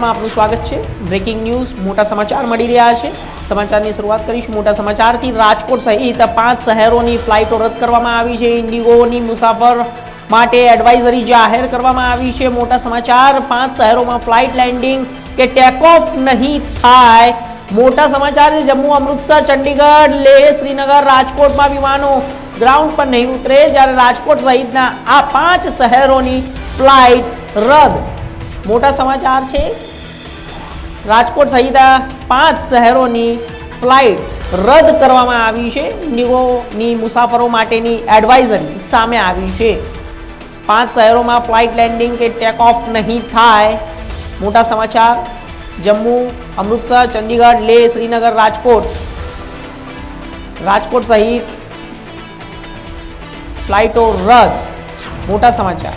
માં આપનું સ્વાગત છે. બ્રેકિંગ ન્યૂઝ મોટા સમાચાર મળી રહ્યા છે. સમાચારની શરૂઆત કરીશું. મોટા સમાચારથી રાજકોટ સહિત પાંચ શહેરોની ફ્લાઇટો રદ કરવામાં આવી છે. ઇન્ડિગોની મુસાફર માટે એડવાઇઝરી જાહેર કરવામાં આવી છે. મોટા સમાચાર, પાંચ શહેરોમાં ફ્લાઇટ લેન્ડિંગ કે ટેક ઓફ નહીં થાય. મોટા સમાચાર જમ્મુ, અમૃતસર, ચંડીગઢ, લેહ, શ્રીનગર, રાજકોટમાં વિમાનો ગ્રાઉન્ડ પર નહીં ઉતરે જ્યારે રાજકોટ સહિતના આ પાંચ શહેરોની ફ્લાઇટ રદ. મોટા સમાચાર છે રાજકોટ સહિત પાંચ શહેરોની ફ્લાઇટ રદ કરવામાં આવી છે. ઇન્ડિગોની મુસાફરો માટેની એડવાઇઝરી સામે આવી છે. પાંચ શહેરોમાં ફ્લાઇટ લેન્ડિંગ કે ટેક ઓફ નહીં થાય. મોટા સમાચાર, જમ્મુ, અમૃતસર ચંડીગઢ લેહ, શ્રીનગર, રાજકોટ. રાજકોટ સહિત ફ્લાઇટો રદ. મોટા સમાચાર.